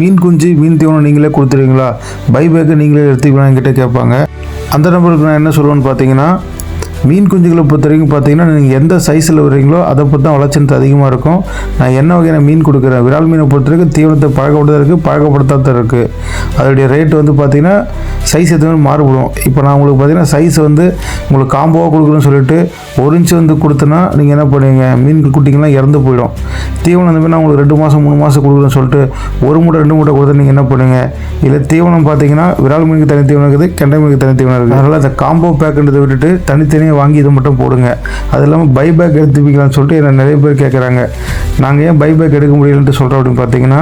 மீன் குஞ்சு மீன் தீவனம் நீங்களே கொடுத்துருவீங்களா? பைபேக்கை நீங்களே எடுத்துக்கலாம் என்கிட்ட கேட்பாங்க. அந்த நம்பருக்கு நான் என்ன சொல்லுவேன்னு பார்த்தீங்கன்னா மீன் குஞ்சுகளை பொறுத்த வரைக்கும் பார்த்தீங்கன்னா நீங்கள் எந்த சைஸில் வர்றீங்களோ அதை பொறுத்து தான் வளர்ச்சின்றது அதிகமாக இருக்கும். நான் என்ன வகையான மீன் கொடுக்குறேன்? விரால் மீனை பொறுத்த வரைக்கும் தீவனத்தை பழக்கப்படுத்தா இருக்குது பழக்கப்படுத்தாத இருக்குது அதோடைய ரேட் வந்து பார்த்தீங்கன்னா சைஸ் எதுவுமே மாறுபடும். இப்போ நான் உங்களுக்கு பார்த்தீங்கன்னா சைஸ் வந்து உங்களுக்கு காம்போவாக கொடுக்குறேன்னு சொல்லிட்டு ஒரு இன்ச் வந்து கொடுத்தனா நீங்கள் என்ன பண்ணுவீங்க? மீன் குட்டிங்கெல்லாம் இறந்து போயிடும். தீவனம் வந்து நான் உங்களுக்கு ரெண்டு மாதம் மூணு மாதம் கொடுக்குறேன்னு சொல்லிட்டு ஒரு மூட்டை ரெண்டு மூட்டை கொடுத்து நீங்கள் என்ன பண்ணுவீங்க? இல்லை தீவனம் பார்த்தீங்கன்னா விரால் மீனுக்கு தனி தீவனம் இருக்குது கெண்டை மீனுக்கு தனி தீவனம் இருக்குது. அதனால் அந்த காம்போ பேக்குன்றதை விட்டுட்டு தனித்தனியாக வாங்கி இதை மட்டும் போடுங்க. அது இல்லாமல் பை பேக் எடுத்துப்பீங்களான்னு சொல்லிட்டு என்ன நிறைய பேர் கேட்குறாங்க நாங்கள் ஏன் பை பேக் எடுக்க முடியலன்ட்டு சொல்கிறோம் அப்படின்னு பார்த்தீங்கன்னா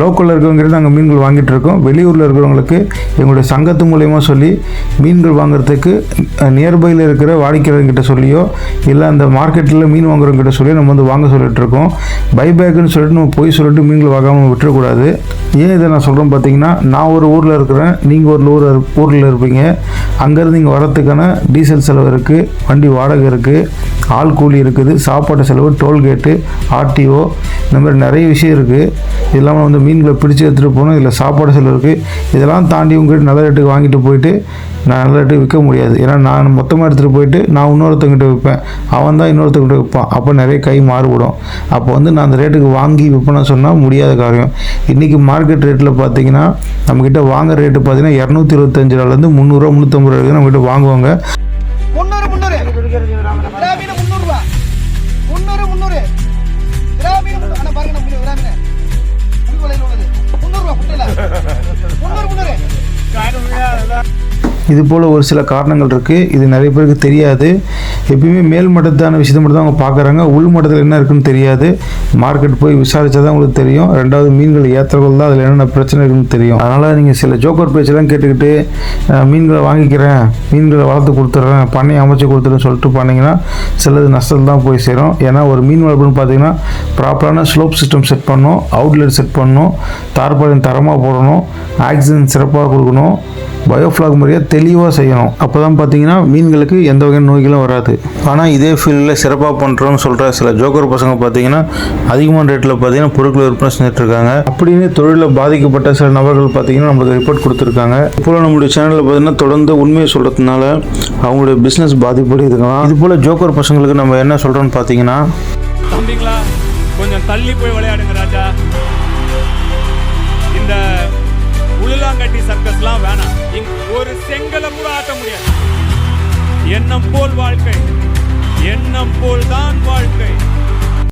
லோக்கலில் இருக்கிறவங்க நாங்கள் மீன்கள் வாங்கிட்டு இருக்கோம் வெளியூரில் இருக்கிறவங்களுக்கு எங்களுடைய சங்கத்து மூலயமா சொல்லி மீன்கள் வாங்குறதுக்கு நியர்பையில் இருக்கிற வாடிக்கையாளர்கிட்ட சொல்லியோ இல்லை அந்த மார்க்கெட்டில் மீன் வாங்குறவங்கிட்ட சொல்லி நம்ம வந்து வாங்க சொல்லிட்டு இருக்கோம் பைபேக்குன்னு சொல்லிட்டு நம்ம போய் சொல்லிட்டு மீன்கள் வாங்காமல் விட்டுறக்கூடாது. ஏன் இதை நான் சொல்கிறேன் பார்த்தீங்கன்னா நான் ஒரு ஊரில் இருக்கிறேன் நீங்கள் ஒரு ஊர் ஊரில் இருப்பீங்க. அங்கேருந்து இங்கே வரத்துக்கான டீசல் செலவு இருக்குது வண்டி வாடகை இருக்குது ஆள் கூலி இருக்குது சாப்பாட்டு செலவு டோல்கேட்டு ஆர்டிஓ இந்த மாதிரி நிறைய விஷயம் இருக்குது இது இல்லாமல் வந்து மீன்களை பிடிச்சி எடுத்துகிட்டு போகணும். இதில் சாப்பாடு செலவு இருக்குது இதெல்லாம் தாண்டி உங்ககிட்ட நல்ல ரேட்டுக்கு வாங்கிட்டு போயிட்டு நான் நல்ல ரேட்டுக்கு விற்க முடியாது. ஏன்னா நான் மொத்தமாக எடுத்துகிட்டு போயிட்டு நான் இன்னொருத்தங்கிட்ட விற்பேன். அவன் தான் இன்னொருத்தங்கிட்ட விற்பான். அப்போ நிறைய கை மாறுபடும். அப்போ வந்து நான் அந்த ரேட்டுக்கு வாங்கி விற்பனை சொன்னால் முடியாத காரியம். இன்றைக்கி மார்க்கெட் ரேட்டில் பார்த்தீங்கன்னா நம்மக்கிட்ட வாங்குற ரேட்டு பார்த்தீங்கன்னா இரநூத்தி இருபத்தஞ்சு ரூபாலேருந்து முந்நூறுரூவா முந்நூற்றம்பது ரூபா வரைக்கும் நம்மகிட்ட வாங்குவாங்க. முன்னூறு முன்னூறு கிராமீண முன்னூறு முன்னூறு முன்னூறு பாருங்க நம்ம உள்ளது இது போல் ஒரு சில காரணங்கள் இருக்குது இது நிறைய பேருக்கு தெரியாது. எப்பயுமே மேல் மட்டத்தான விஷயத்தை மட்டும் தான் அவங்க பார்க்குறாங்க. உள் மட்டத்தில் என்ன இருக்குன்னு தெரியாது. மார்க்கெட் போய் விசாரித்தா தான் உங்களுக்கு தெரியும். ரெண்டாவது மீன்கள் ஏற்றவர்கள் தான் அதில் என்னென்ன பிரச்சனை இருக்குன்னு தெரியும். அதனால் நீங்கள் சில ஜோக்கர் பேச்செல்லாம் கேட்டுக்கிட்டு மீன்களை வாங்கிக்கிறேன். மீன்களை வளர்த்து கொடுத்துட்றேன். பண்ணை அமைச்சு கொடுத்துட்றேன்னு சொல்லிட்டு பண்ணிங்கன்னா சிலது நஷ்டத்தில் தான் போய் சேரும். ஏன்னா ஒரு மீன் வளர்ப்புன்னு பார்த்தீங்கன்னா ப்ராப்பரான ஸ்லோப் சிஸ்டம் செட் பண்ணணும். அவுட்லெட் செட் பண்ணணும். தார்பாலின் தரமாக போடணும். ஆக்சிஜன் சிறப்பாக கொடுக்கணும். பயோஃப்ளாக் முறையை தெளிவாக செய்யணும். அப்போ தான் பார்த்தீங்கன்னா மீன்களுக்கு எந்த வகையான நோய்களும் வராது. ஆனால் இதே ஃபீல்டில் சிறப்பாக பண்ணுறோன்னு சொல்கிற சில ஜோக்கர் பசங்க பார்த்தீங்கன்னா அதிகமான ரேட்டில் பார்த்தீங்கன்னா பொருட்களை விற்பனை செஞ்சுட்டு இருக்காங்க. அப்படின்னு தொழிலில் பாதிக்கப்பட்ட சில நபர்கள் பார்த்தீங்கன்னா நம்மளுக்கு ரிப்போர்ட் கொடுத்துருக்காங்க. இப்போ நம்மளுடைய சேனலில் பார்த்தீங்கன்னா தொடர்ந்து உண்மையை சொல்கிறதுனால அவங்களுடைய பிஸ்னஸ் பாதிப்படையுதுங்களாம் இது போல் ஜோக்கர் பசங்களுக்கு நம்ம என்ன சொல்கிறோன்னு பார்த்தீங்கன்னா கொஞ்சம் தள்ளி போய் விளையாடுங்க ராஜா. உளுலாங்கட்டி சர்க்கஸ்லாம் வேணாம். இங்க ஒரு செங்கலை கூட ஆட்ட முடியாது. எண்ணம் போல் வாழ்க்கை. எண்ணம் போல் தான் வாழ்க்கை.